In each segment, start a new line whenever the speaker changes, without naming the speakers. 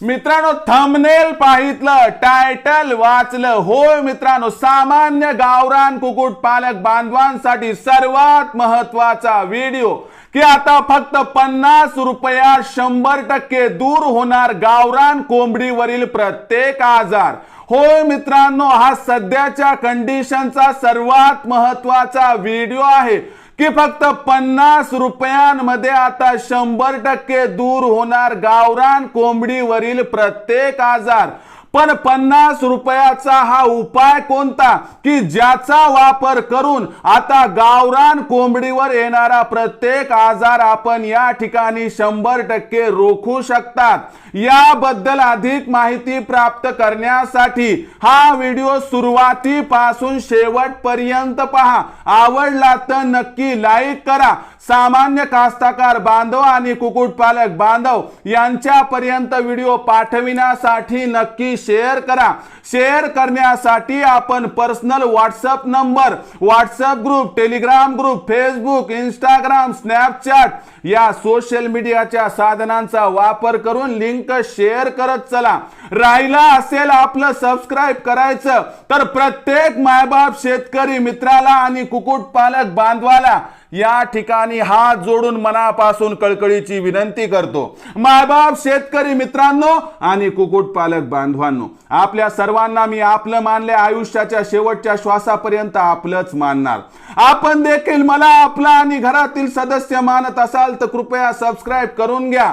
मित्रांनो thumbnail पाहितलं title वाचलं. होय मित्रांनो सामान्य गावरान कुकुट पालक बांधवांसाठी सर्वात महत्त्वाचा व्हिडिओ की आता फक्त पन्नास रुपया शंभर टक्के दूर होणार गावरान कोंबडीवरील प्रत्येक आजार. होय मित्रांनो हा सध्याच्या कंडिशनचा सर्वात महत्त्वाचा व्हिडिओ आहे. की फक्त पन्नास रुपयांमध्ये आता शंभर टक्के दूर होणार गावरान कोंबडीवरील प्रत्येक आजार. पण पन्नास रुपयाचा हा उपाय कोणता? की ज्याचा वापर करून आता गावरान कोंबडीवर येणारा प्रत्येक आजार आपण या ठिकाणी शंभर टक्के रोखू शकतात. याबद्दल अधिक माहिती प्राप्त करण्यासाठी हा व्हिडिओ सुरुवातीपासून शेवटपर्यंत पहा. आवडला तर नक्की लाईक करा. सामान्य कास्ताकार बांधव आणि कुक्कुटपालक बांधव यांच्यापर्यंत व्हिडिओ पाठविण्यासाठी नक्की शेअर करा. शेअर करण्यासाठी आपण personal WhatsApp number WhatsApp group Telegram group Facebook Instagram Snapchat या सोशल मीडियाच्या साधनांचा वापर करून लिंक शेअर करत चला. राहिला असेल आपलं सबस्क्राईब करायचं तर प्रत्येक मायबाप शेतकरी मित्राला आणि कुक्कुटपालक बांधवाला या ठिकाणी हात जोडून मनापासून कळकळीची विनंती करतो. मायबाप शेतकरी मित्रांनो आणि कुक्कुटपालक बांधवांनो आपल्या सर्वांना मी आपलं मानले आयुष्याच्या शेवटच्या श्वासापर्यंत आपलंच मानणार. आपण देखील मला आपला आणि घरातील सदस्य मानत असाल तर कृपया सबस्क्राईब करून घ्या.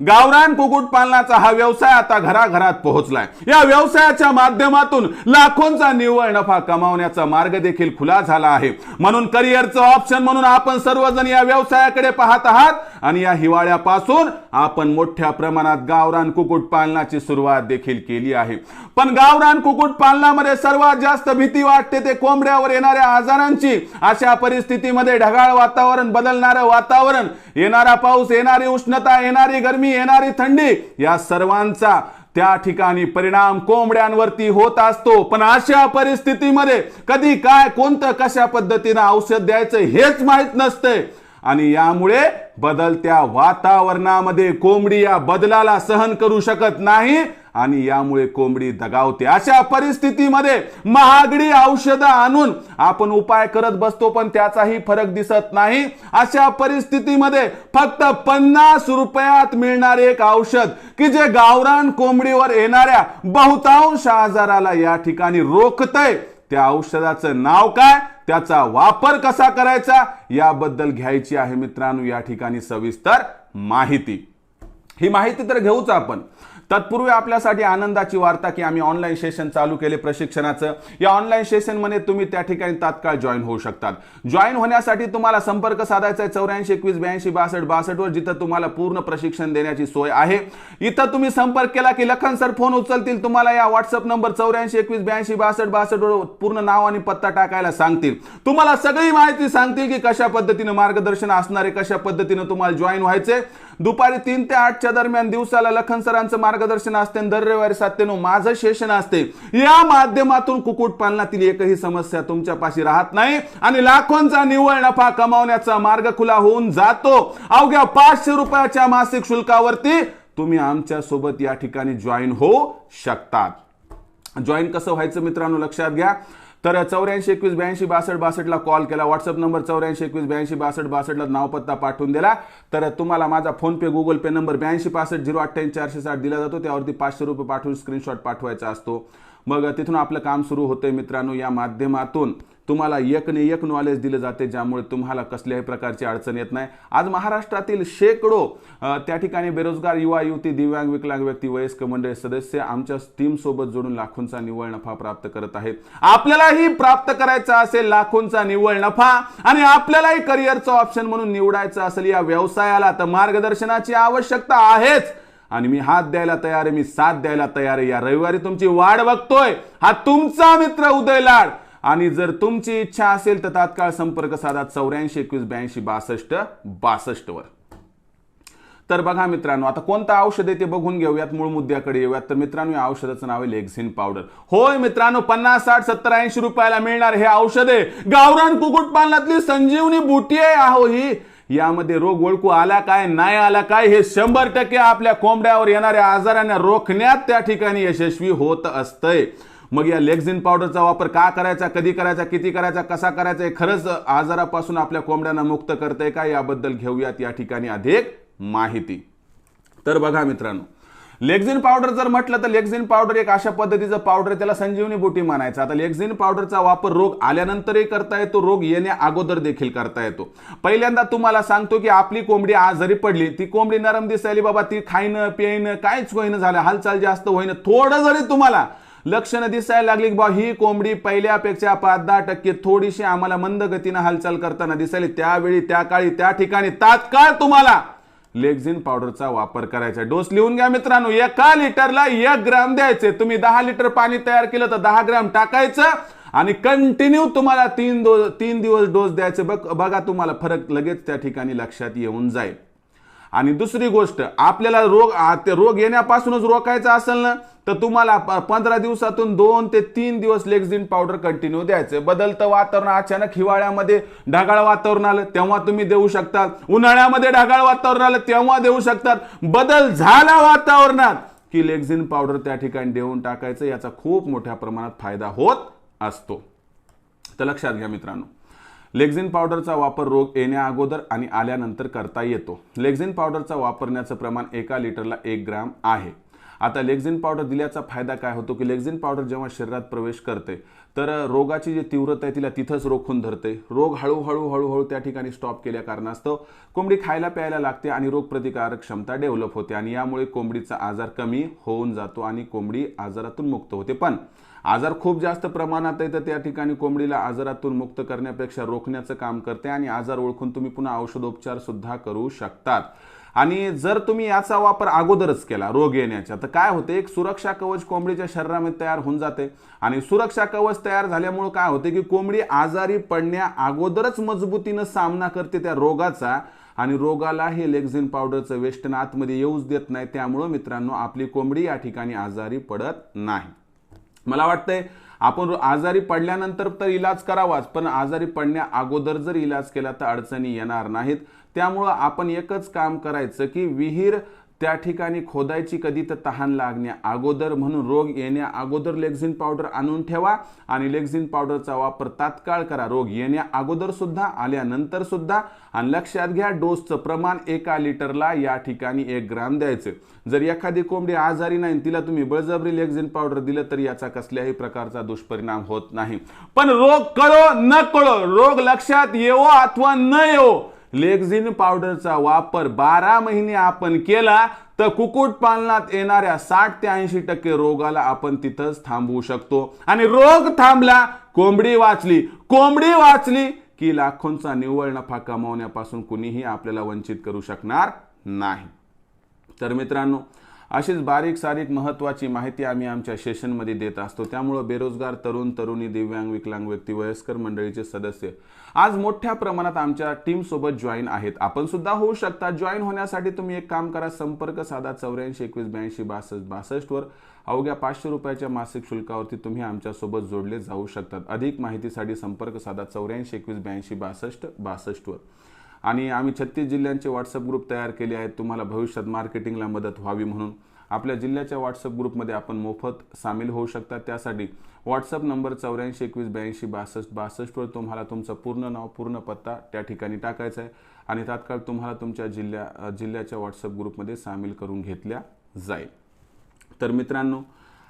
गावरान कुक्कुट पालनाचा हा व्यवसाय आता घराघरात पोहोचलाय. या व्यवसायाच्या माध्यमातून लाखोंचा निव्वळ नफा कमावण्याचा मार्ग देखील खुला झाला आहे. म्हणून करिअरचं ऑप्शन म्हणून आपण सर्वजण या व्यवसायाकडे पाहत आहात. आणि या हिवाळ्यापासून आपण मोठ्या प्रमाणात गावरान कुक्कुट पालनाची सुरुवात देखील केली आहे. पण गावरान कुक्कुट पालनामध्ये सर्वात जास्त भीती वाटते ते कोंबड्यावर येणाऱ्या आजारांची. अशा परिस्थितीमध्ये ढगाळ वातावरण बदलणारं वातावरण. येणारा पाऊस येणारी उष्णता येणारी गरमी येणारी थंडी या सर्वांचा त्या ठिकाणी परिणाम कोंबड्यांवरती होत असतो. पण अशा परिस्थितीमध्ये कधी काय कोणतं कशा पद्धतीनं औषध द्यायचं हेच माहीत नसतंय. आणि यामुळे बदलत्या वातावरणामध्ये कोंबडी या बदलाला सहन करू शकत नाही आणि यामुळे कोंबडी दगावते. अशा परिस्थितीमध्ये महागडी औषधं आणून आपण उपाय करत बसतो पण त्याचाही फरक दिसत नाही. अशा परिस्थितीमध्ये फक्त पन्नास रुपयात मिळणारे एक औषध की जे गावरान कोंबडीवर येणाऱ्या बहुतांश आजाराला या ठिकाणी रोखतय. त्या औषधाचं नाव काय? त्याचा वापर कसा करायचा याबद्दल घ्यायची आहे मित्रांनो या ठिकाणी सविस्तर माहिती. ही माहिती तर घेऊच आपण. तत्पूर्वी आपल्यासाठी आनंदाची वार्ता की आम्ही ऑनलाईन सेशन चालू केले प्रशिक्षणाचं. या ऑनलाईन सेशनमध्ये तुम्ही त्या ठिकाणी तात्काळ जॉईन होऊ शकतात. जॉईन होण्यासाठी तुम्हाला संपर्क साधायचा आहे चौऱ्याऐंशी एकवीस ब्याऐंशी बासष्ट बासष्टवर जिथं तुम्हाला पूर्ण प्रशिक्षण देण्याची सोय आहे. इथं तुम्ही संपर्क केला की लखन सर फोन उचलतील तुम्हाला या व्हॉट्सअप नंबर चौऱ्याऐंशी एकवीस ब्याऐंशी बासष्ट बासष्टवर पूर्ण नाव आणि पत्ता टाकायला सांगतील. तुम्हाला सगळी माहिती सांगतील की कशा पद्धतीनं मार्गदर्शन असणारे कशा पद्धतीनं तुम्हाला जॉईन व्हायचे दुपारी तीन ते आठच्या दरम्यान दिवसाला लखन सरांचं मार्गदर्शन असते आणि दर रविवारी सात ते नऊ माझं सेशन असते. या माध्यमातून कुक्कुट पालनातील एकही समस्या तुमच्यापाशी राहत नाही आणि लाखोंचा निव्वळ नफा कमावण्याचा मार्ग खुला होऊन जातो. अवघ्या पाचशे रुपयाच्या मासिक शुल्कावरती तुम्ही आमच्यासोबत या ठिकाणी जॉईन होऊ शकतात. जॉईन कसं व्हायचं मित्रांनो लक्षात घ्या. तर चौऱ्याऐंशी एकवीस ब्याऐंशी बासष्ट बासष्टला कॉल केला. व्हॉट्सअप नंबर चौऱ्याऐंशी एकवीस ब्याऐंशी बासष्ट बासष्टला नावपत्ता पाठवून दिला. तर तुम्हाला माझा फोनपे गुगल पे नंबर ब्याऐंशी पासष्ट झिरो अठ्ठ्याऐंशी चारशे साठ दिला जातो. त्यावरती पाचशे रुपये पाठवून स्क्रीनशॉट पाठवायचा असतो. मग तिथून आपलं काम सुरू होतंय मित्रांनो या माध्यमातून. तुम्हाला एकने एक नॉलेज दिलं जाते ज्यामुळे तुम्हाला कसल्याही प्रकारची अडचण येत नाही. आज महाराष्ट्रातील शेकडो त्या ठिकाणी बेरोजगार युवा युवती दिव्यांग विकलांग व्यक्ती वयस्क मंडळी सदस्य आमच्या टीम सोबत जोडून लाखोंचा निव्वळ नफा प्राप्त करत आहेत. आपल्यालाही प्राप्त करायचा असेल लाखोंचा निव्वळ नफा आणि आपल्यालाही करिअरचं ऑप्शन म्हणून निवडायचं असेल या व्यवसायाला तर मार्गदर्शनाची आवश्यकता आहेच. आणि मी हात द्यायला तयार आहे मी साथ द्यायला तयार आहे. या रविवारी तुमची वाट बघतोय. हा तुमचा मित्र उदय लाड आणि जर तुमची इच्छा असेल तर तात्काळ संपर्क साधा चौऱ्याऐंशी एकवीस ब्याऐंशी बासष्ट बासष्ट वर. तर बघा मित्रांनो आता कोणतं औषध आहे ते बघून घेऊयात मूळ मुद्द्याकडे येऊयात. तर मित्रांनो या औषधाचं नाव आहे लेक्झिन पावडर. होय मित्रांनो पन्नास साठ सत्तर ऐंशी रुपयाला मिळणार हे औषध आहे. गावरान कुकुटपालनातली संजीवनी बुटी आहे. आहो ही यामध्ये रोग ओळखू आला काय नाही आला काय हे शंभर टक्के आपल्या कोंबड्यावर येणाऱ्या आजारांना रोखण्यात त्या ठिकाणी यशस्वी होत असतंय. मग या लेक्झिन पावडरचा वापर का करायचा कधी करायचा किती करायचा कसा करायचा हे खरंच आजारापासून आपल्या कोंबड्यांना मुक्त करतंय का याबद्दल घेऊयात या ठिकाणी अधिक माहिती. तर बघा मित्रांनो लेक्झिन पावडर जर म्हटलं तर लेक्झिन पावडर एक अशा पद्धतीचं पावडर आहे त्याला संजीवनी बुटी म्हणायचं. आता लेक्झिन पावडरचा वापर रोग आल्यानंतरही करता येतो रोग येण्या अगोदर देखील करता येतो. पहिल्यांदा तुम्हाला सांगतो की आपली कोंबडी आजारी पडली ती कोंबडी नरम दिसायली बाबा ती खाईनं पियनं काहीच होईनं झालं हालचाल जास्त होईनं थोडं जरी तुम्हाला लक्षणं दिसायला लागली की बा ही कोंबडी पहिल्यापेक्षा पाच दहा टक्के थोडीशी आम्हाला मंद गतीनं हालचाल करताना दिसायली. त्यावेळी त्या काळी त्या ठिकाणी तात्काळ तुम्हाला लेक्झिन पावडरचा वापर करायचा. डोस लिहून घ्या मित्रांनो. एका लिटरला एक ग्राम द्यायचे. तुम्ही दहा लिटर पाणी तयार केलं तर दहा ग्राम टाकायचं आणि कंटिन्यू तुम्हाला तीन दो तीन दिवस डोस द्यायचे. बघ बघा तुम्हाला फरक लगेच त्या ठिकाणी लक्षात येऊन जाईल. आणि दुसरी गोष्ट आपल्याला रोग ते रोग येण्यापासूनच रोखायचा असेल ना तर तुम्हाला पंधरा दिवसातून दोन ते तीन दिवस लेक्झिन पावडर कंटिन्यू द्यायचं. बदलतं वातावरण अचानक हिवाळ्यामध्ये ढगाळ वातावरण आलं तेव्हा तुम्ही देऊ शकता. उन्हाळ्यामध्ये ढगाळ वातावरण आलं तेव्हा देऊ शकतात बदल झाला वातावरणात. की लेक्झिन पावडर त्या ठिकाणी देऊन टाकायचं याचा खूप मोठ्या प्रमाणात फायदा होत असतो. तर लक्षात घ्या मित्रांनो. लेक्झिन पावडरचा वापर रोग येण्या अगोदर आणि आल्यानंतर करता येतो. लेक्झिन पावडरचा वापरण्याचं प्रमाण एका लिटरला एक ग्राम आहे. आता लेक्झिन पावडर दिल्याचा फायदा काय होतो की लेक्झिन पावडर जेव्हा शरीरात प्रवेश करते तर रोगाची जी तीव्रता आहे तिला तिथंच रोखून धरते. रोग हळूहळू हळूहळू त्या ठिकाणी स्टॉप केल्या कारणास्तव कोंबडी खायला प्यायला लागते आणि रोगप्रतिकारक क्षमता डेव्हलप होते आणि यामुळे कोंबडीचा आजार कमी होऊन जातो आणि कोंबडी आजारातून मुक्त होते. पण आजार खूप जास्त प्रमाणात आहे तर त्या ठिकाणी कोंबडीला आजारातून मुक्त करण्यापेक्षा रोखण्याचं काम करते आणि आजार ओळखून तुम्ही पुन्हा औषधोपचार सुद्धा करू शकतात. आणि जर तुम्ही याचा वापर अगोदरच केला रोग येण्याच्या तर काय होते? एक सुरक्षा कवच कोंबडीच्या शरीरामध्ये तयार होऊन जाते. आणि सुरक्षा कवच तयार झाल्यामुळे काय होते की कोंबडी आजारी पडण्या अगोदरच मजबूतीनं सामना करते त्या रोगाचा आणि रोगाला हे लेक्झिन पावडरचं वेस्टन आतमध्ये येऊच देत नाही. त्यामुळं मित्रांनो आपली कोंबडी या ठिकाणी आजारी पडत नाही. मला वाटतंय आपण आजारी पडल्यानंतर तर इलाज करावाच पण आजारी पडण्या अगोदर जर इलाज केला तर अडचणी येणार नाहीत. त्यामुळं आपण एकच काम करायचं की विहीर त्या ठिकाणी खोदायची कधी तर तहान लागण्या अगोदर म्हणून रोग येण्या अगोदर लेक्झिन पावडर आणून ठेवा आणि लेक्झिन पावडरचा वापर तात्काळ करा. रोग येण्या अगोदर सुद्धा आल्यानंतर सुद्धा आणि लक्षात घ्या डोसचं प्रमाण एका लिटरला या ठिकाणी एक ग्राम द्यायचं. जर एखादी कोंबडी आजारी नाही तिला तुम्ही बळजबरी लेक्झिन पावडर दिलं तर याचा कसल्याही प्रकारचा दुष्परिणाम होत नाही. पण रोग कळो न कळो रोग लक्षात येवो अथवा न येवो. लेक्झिन पावडरचा वापर बारा महिने आपण केला तर कुक्कुटपालनात येणाऱ्या साठ ते ऐंशी टक्के रोगाला आपण तिथंच थांबवू शकतो. आणि रोग थांबला कोंबडी वाचली. कोंबडी वाचली की लाखोंचा निव्वळ नफा कमावण्यापासून कुणीही आपल्याला वंचित करू शकणार नाही. तर मित्रांनो अशीच बारीक सारीक महत्त्वाची माहिती आम्ही आमच्या सेशनमध्ये देत असतो. त्यामुळं बेरोजगार तरुण तरुणी दिव्यांग विकलांग व्यक्ती वयस्कर मंडळीचे सदस्य आज मोठ्या प्रमाणात आमच्या टीमसोबत जॉईन आहेत. आपण सुद्धा होऊ शकता. जॉईन होण्यासाठी तुम्ही एक काम करा. संपर्क साधा चौऱ्याऐंशी एकवीस ब्याऐंशी बासष्ट बासष्टवर अवघ्या पाचशे रुपयाच्या मासिक शुल्कावरती तुम्ही आमच्यासोबत जोडले जाऊ शकतात. अधिक माहितीसाठी संपर्क साधा चौऱ्याऐंशी एकवीस ब्याऐंशी बासष्ट बासष्टवर आणि आम्ही छत्तीस जिल्ह्यांचे व्हॉट्सअप ग्रुप तयार केले आहेत. तुम्हाला भविष्यात मार्केटिंगला मदत व्हावी म्हणून आपल्या जिल्ह्याच्या व्हॉट्सअप ग्रुपमध्ये आपण मोफत सामील होऊ शकता. त्यासाठी व्हॉट्सअप नंबर चौऱ्याऐंशी एकवीस ब्याऐंशी बासष्ट बासष्टवर तुम्हाला तुमचं पूर्ण नाव पूर्ण पत्ता त्या ठिकाणी टाकायचा आहे. आणि तात्काळ तुम्हाला तुमच्या जिल्ह्या जिल्ह्याच्या व्हॉट्सअप ग्रुपमध्ये सामील करून घेतल्या जाईल. तर मित्रांनो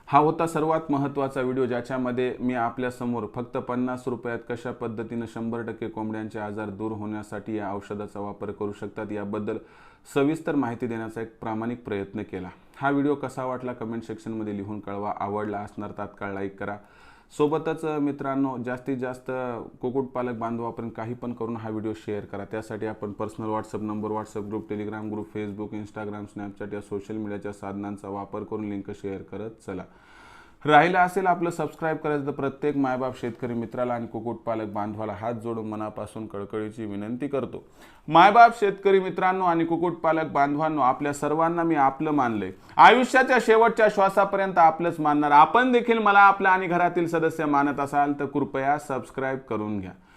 हा होता सर्वात महत्त्वाचा व्हिडिओ ज्याच्यामध्ये मी आपल्यासमोर फक्त पन्नास रुपयात कशा पद्धतीनं शंभर टक्के कोंबड्यांचे आजार दूर होण्यासाठी या औषधाचा वापर करू शकतात याबद्दल सविस्तर माहिती देण्याचा एक प्रामाणिक प्रयत्न केला. हा व्हिडिओ कसा वाटला कमेंट सेक्शनमध्ये लिहून कळवा. आवडला असणार तात्काळ लाईक करा. सोबतच मित्रांनो जास्तीत जास्त कुक्कुटपालक बांधवापर्यंत काही पण करून हा व्हिडिओ शेअर करा. त्यासाठी आपण personal WhatsApp number WhatsApp group Telegram group Facebook Instagram Snapchat या सोशल मीडियाच्या साधनांचा वापर करून लिंक शेअर करत चला. राहिलं असेल आपलं सबस्क्राईब करायचं तर प्रत्येक मायबाप शेतकरी मित्राला आणि कुक्कुटपालक बांधवाला हात जोडून मनापासून कळकळीची विनंती करतो. मायबाप शेतकरी मित्रांनो आणि कुक्कुटपालक बांधवांनो आपल्या सर्वांना मी आपलं मानलंय. आयुष्याच्या शेवटच्या श्वासापर्यंत आपलंच मानणार. आपण देखील मला आपल्या आणि घरातील सदस्य मानत असाल तर कृपया सबस्क्राईब करून घ्या.